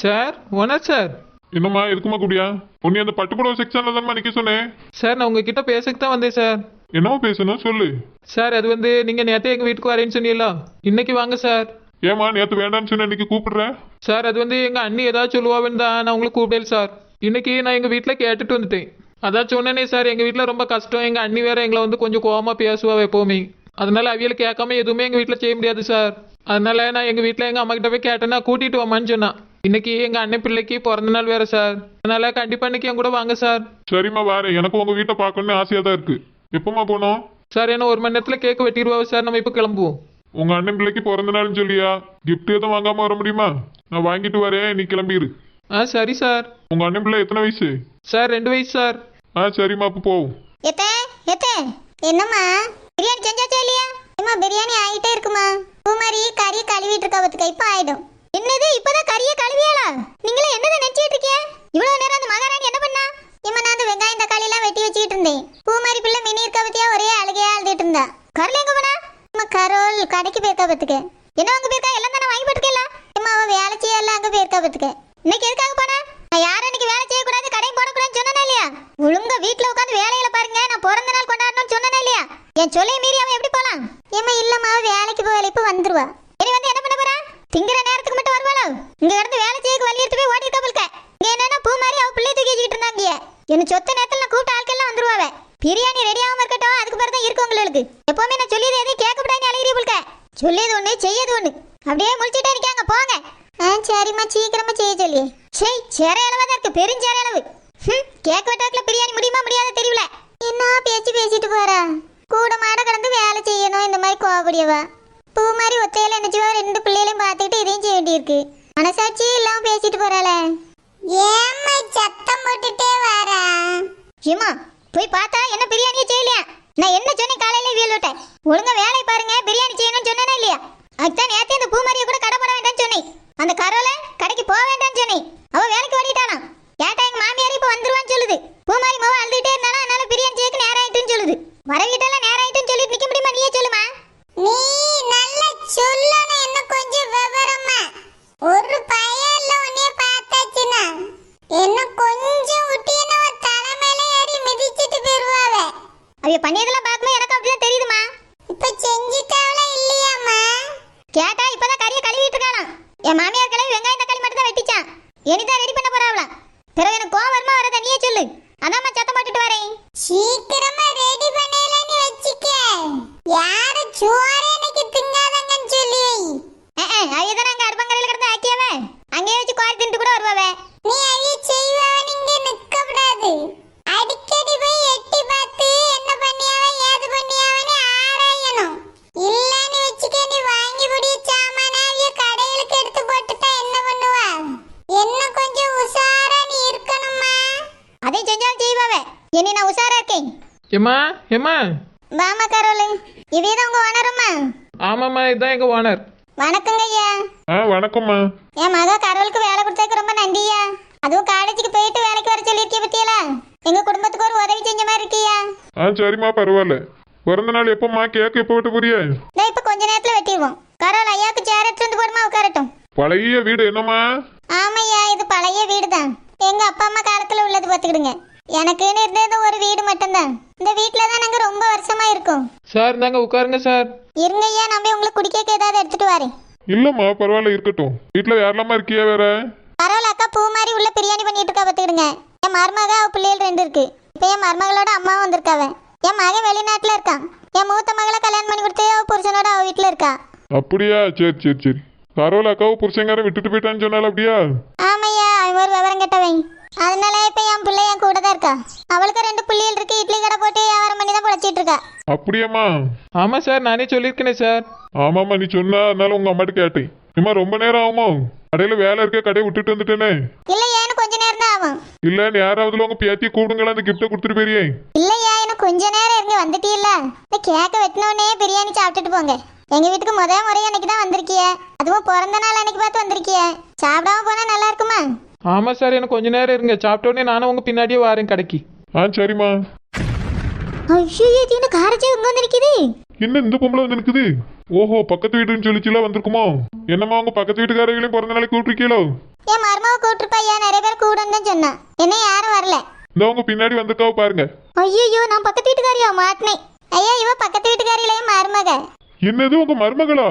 Sir owner sir. என்னம்மா எதுக்குமா கூடியா? உன்னை அந்த பட்டுப்புடவை செக்ஷன்ல தான்மா நிக்க சொன்னேன். சார் நான் உங்ககிட்ட பேசக்கு தான் வந்தேன் சார். என்னவோ பேசணும்? சொல்லு. சார் அது வந்து நீங்கள் நேற்றே எங்கள் வீட்டுக்கு வரேன்னு சொன்னீங்களா இன்னைக்கு வாங்க சார். ஏமா நேத்து வேண்டாம்னு சொன்ன இன்னைக்கு கூப்பிடுறேன் சார் அது வந்து எங்கள் அண்ணி ஏதாவது சொல்லுவான்னு தான் நான் உங்களுக்கு கூப்பிடல சார். இன்னைக்கு நான் எங்கள் வீட்டில் கேட்டுட்டு வந்துட்டேன். அதான் சொன்னேனே சார் எங்கள் வீட்டில் ரொம்ப கஷ்டம். எங்கள் அண்ணி வேற எங்களை வந்து கொஞ்சம் கோவமா பேசுவா எப்போவுமே. அதனால அவியல் கேட்காம எதுவுமே எங்கள் வீட்டில் செய்ய முடியாது சார். அதனால நான் எங்கள் வீட்டில் எங்கள் அம்மா கிட்ட போய் கேட்டேன்னா கூட்டிட்டு வாமான்னு சொன்னான். இன்னைக்கு எங்கள் அண்ணன் பிள்ளைக்கு பிறந்த நாள் வேற சார். அதனால கண்டிப்பாக இன்னைக்கு என் கூட வாங்க சார். சரிம்மா வாரேன் எனக்கு உங்க வீட்டை பார்க்கணும்னு ஆசையா தான் இருக்கு. எப்பமா போனோம்? சார் என்ன ஒரு மணி நேரத்தில் கேக் வெட்டிடுவா சார். நம்ம இப்போ கிளம்புவோம். உங்க அண்ணன் பிள்ளைக்கு பிறந்த நாள்னு சொல்லியா கிஃப்ட் எதுவும் வாங்காம வர முடியுமா? நான் வாங்கிட்டு வரேன். நீ கிளம்பிடு ஆ சரி சார். உங்க அண்ணன் பிள்ளை எத்தனை வயசு? சார் ரெண்டு வயசு சார். ஆ சரிம்மா அப்போ போவோம் எத்தே எத்தே. என்னம்மா? பிரியாணி செஞ்சாச்சா இல்லையா? அம்மா பிரியாணி ஆயிட்டே இருக்குமா? பூமாரி கறி கழுவிட்டு இருக்கா பத்துக்க இப்ப ஆயிடும் என்னது இப்பதான் கறியை கழுவியாளா நீங்களே என்னதை நினைச்சிட்டு இருக்கீங்க இவ்வளவு நேரம் அந்த மகாராணி என்ன பண்ணா? இம்மா நான் அந்த வெங்காயம் தக்காளி எல்லாம் வெட்டி வச்சுக்கிட்டு இருந்தேன். பூமாரி பிள்ளை மினி இருக்கா பத்தியா ஒரே அழுகையா அழுதுட்டு இருந்தா. கரல எங்க போனா? அம்மா கரோல் கடைக்கு போயிருக்கா பத்துக்க என்ன அங்க போயிருக்கா? எல்லாம் தானே வாங்கி போட்டுக்கல இம்மா அவ வேலை செய்ய எல்லாம் அங்க போயிருக்கா பத்துக்க இன்னைக்கு எதுக்காக போனா? நான் யாரும் இன்னைக்கு வேலை செய்யக்கூடாது கடையும் போடக்கூடாதுன்னு சொன்னேன் இல்லையா? ஒழுங்கா வீட்டுல உட்காந்து வேலையில பாருங்க நான் பிறந்த நாள் கொண்டாடணும்னு சொன்னேனா இல்லையா? என் சொல்லி மீறி அவன் எப்படி போலாம்? ஏமா இல்லம்மா வேலைக்கு போகல இப்ப வந்துருவா. சரி வந்து என்ன பண்ண போறா? திங்கிற நேரத்துக்கு மட்டும் வருவாளோ? இங்க இருந்து வேலை செய்ய வழி எடுத்து போய் ஓடி இருக்கா போல்க இங்க என்னன்னா பூ மாதிரி அவ பிள்ளை தூக்கி வச்சுக்கிட்டு இருந்தாங்க என்ன சொத்த நேரத்துல நான் கூப்பிட்ட ஆட்கள்லாம் வந்துருவாவே பிரியாணி ரெடி ஆகாம இருக்கட்டும் அதுக்கு பிறகு தான் இருக்கு உங்களுக்கு எப்பவுமே நான் சொல்லியது எதையும் கேட்கப்படாது அழகிரி புல்க. சொல்லியது ஒண்ணு செய்யது ஒண்ணு. அப்படியே முடிச்சுட்டே இருக்காங்க போங்க. ஆ சரிம்மா சீக்கிரமா செய்ய சொல்லி சரி சேர அளவா தான் இருக்கு பெருஞ்சேர அளவு. ஹம், கேக் வெட்டாக்குல பிரியாணி முடியுமா முடியாத தெரியல. என்ன பேச்சு பேசிட்டு போறா? கூட மாட கடந்து வேலை செய்யணும் இந்த மாதிரி கோவப்படியவா. பூ மாதிரி ஒத்தையில நினைச்சுவா ரெண்டு பிள்ளைகளையும் பார்த்துக்கிட்டு இதையும் செய்ய வேண்டியிருக்கு. மனசாட்சி இல்லாம பேசிட்டு போறாளே. ஏம்மா சத்தம் போட்டுட்டே வரா? ஏமா போய் பார்த்தா என்ன பிரியாணியே செய்யலையா? நான் என்ன சொல்லிவிட்டேன் விட்டேன் ஒழுங்கா வேலை பாருங்க. பிரியாணி செய்யணும்னு சொன்னேனா இல்லையா? அதுதான் நேத்தே இந்த பூமாரியை கூட கடை போட வேண்டாம்னு சொன்னேன் அந்த கரோல கடைக்கு போக வேண்டாம்னு சொன்னேன் அவ வேலைக்கு ஓடிட்டாளாம் கேட்டா எங்க மாமியார் இப்ப வந்துருவான்னு சொல்லுது பூமாரி மாவ அழுதுட்டே இருந்தாலும் அதனால பிரியாணி செய்யக்கு நேரம் ஆயிட்டுன்னு சொல்லுது வர வீட்டெல்லாம் நேரம் ஆயிட்டுன்னு சொல்லிட்டு நிக்க முடியுமா நீயே சொல்லுமா நீ நல்ல சொல்லணும் என்ன கொஞ்சம் விவரமா ஒரு பையன்ல உன்னைய பார்த்தாச்சுன்னா என்ன கொஞ்சம் விட்டியன ஒரு தலைமையில ஏறி மிதிச்சிட்டு போயிருவாவ அவைய பண்ணியதெல்லாம் பார்க்கும்போது எனக்கு அப்படிதான் தெரியுதுமா இப்ப செஞ்சிட்டாவளா இல்லையாம்மா? கேட்டா இப்பதான் கறியை கழுவிட்டு இருக்காளாம். என் மாமியார் கழுவி வெங்காயம் தக்காளி மட்டும் தான் வெட்டிச்சான் இனிதான் ரெடி பண்ண போறாவலாம் பிறகு எனக்கு கோவம் வருமா வரதா நீயே சொல்லு. அதாம்மா சத்தம் போட்டுட்டு வரேன். சீக்கிரமா ரெடி பண்ணலன்னு வச்சுக்க. யார சோறு இனி நான் உஷாரா இருக்கேன். ஏம்மா ஏம்மா? வாமா கரோலு. இவையதான் உங்க ஓனருமா ஆமாம்மா இதுதான் எங்கள் ஓனர் வணக்கங்க ஐயா. ஆ வணக்கம்மா. என் மக கரோலுக்கு வேலை கொடுத்ததுக்கு ரொம்ப நன்றியா அதுவும் காலேஜுக்கு போயிட்டு வேலைக்கு வர சொல்லியிருக்கீ பத்தியலா? எங்க குடும்பத்துக்கு ஒரு உதவி செஞ்ச மாதிரி இருக்கியா ஆ சரிம்மா பரவாயில்ல. பிறந்த நாள் எப்பம்மா? கேக் எப்போ விட்டு புரிய நான் இப்ப கொஞ்ச நேரத்துல வெட்டிடுவோம். கரோல் ஐயாக்கு சேர் எடுத்து வந்து போடுமா உட்காரட்டும். பழைய வீடு என்னம்மா? ஆமையா இது பழைய வீடு தான் எங்க அப்பா அம்மா காலத்துல உள்ளது பாத்துக்கிடுங்க எனக்குன்னு இருந்தது ஒரு வீடு மட்டும்தான். இந்த வீட்டுல தான் நாங்க ரொம்ப வருஷமா இருக்கோம். சார் இந்தாங்க உட்காருங்க சார். இருங்க ஐயா நான் போய் உங்களுக்கு குடிக்க ஏதாவது எடுத்துட்டு வரேன். இல்லம்மா பரவாயில்ல இருக்கட்டும். வீட்டில் யாரெல்லாமா இருக்கியா வேற? பரவாயில்ல அக்கா பூ மாதிரி உள்ள பிரியாணி பண்ணிட்டு இருக்கா பாத்துக்கிடுங்க என் மருமக அவ பிள்ளைகள் ரெண்டு இருக்கு. இப்ப என் மருமகளோட அம்மாவும் வந்திருக்காவ என் மகன் வெளிநாட்டுல இருக்கான் என் மூத்த மகளை கல்யாணம் பண்ணி கொடுத்து அவ புருஷனோட அவ வீட்டுல இருக்கா. அப்படியா? சரி சரி சரி. பரவாயில்ல அக்காவை புருஷங்காரன் விட்டுட்டு போயிட்டான்னு சொன்னால அப்படியா? ஆமையா ஒரு விவரம் கேட்டவன் அதனால இப்ப என் பிள்ளை என் கூட தான் இருக்கா? அவளுக்கு ரெண்டு பிள்ளைகள் இருக்கு இட்லி கடை போட்டு வியாபாரம் பண்ணி தான் பொழைச்சிட்டு இருக்கா? அப்படியாம்மா? ஆமாம் சார் நானே சொல்லியிருக்கேனே சார். ஆமாம்மா நீ சொன்னா அதனால உங்க அம்மாட்ட கேட்டேன். இம்மா ரொம்ப நேரம் ஆகுமோ? கடையில வேலை இருக்க கடையை விட்டுட்டு வந்துட்டேனே. இல்லையா எனக்கு கொஞ்ச நேரம் தான் ஆகும். இல்ல யாராவதுல உங்க பேத்தியை கூப்பிடுங்களா அந்த கிஃப்ட்டை கொடுத்துட்டு போறியே இல்லையா எனக்கு கொஞ்ச நேரம் இருந்து வந்துட்டீல்ல இந்த கேக்க வெட்டினோடனே பிரியாணி சாப்பிட்டுட்டு போங்க. எங்க வீட்டுக்கு முத முறை அன்னைக்கு தான் வந்திருக்கிய. அதுவும் பிறந்த நாள் அன்னைக்கு பார்த்து வந்திருக்கிய. சாப்பிடாம போனா நல்லா இருக்குமா? ஆமாம் சார் எனக்கு கொஞ்ச நேரம் இருங்க. சாப்பிட்டோடனே நானும் உங்கள் பின்னாடியே வரேன் கடைக்கு. ஆ சரிம்மா. ஐயோ இது காரச்சி இங்க வந்து நிக்குது? என்ன இந்த பொம்பளை வந்து நிக்குது? ஓஹோ பக்கத்து வீடுன்னு சொல்லிச்சுல வந்திருக்குமோ? என்னம்மா உங்க பக்கத்து வீட்டுக்காரங்களையும் பிறந்த நாளைக்கு கூப்பிட்டுருக்கீங்களோ? என் மருமாவை கூப்பிட்டுருப்பா. ஏன் நிறைய பேர் கூடன்னு தான் சொன்னான் என்ன யாரும் வரல. இந்த உங்க பின்னாடி வந்திருக்காவ பாருங்க. ஐயோ நான் பக்கத்து வீட்டுக்காரியா மாட்டினேன். ஐயா இவ பக்கத்து வீட்டுக்காரியில என் மருமக. என்னது உங்க மருமகளா?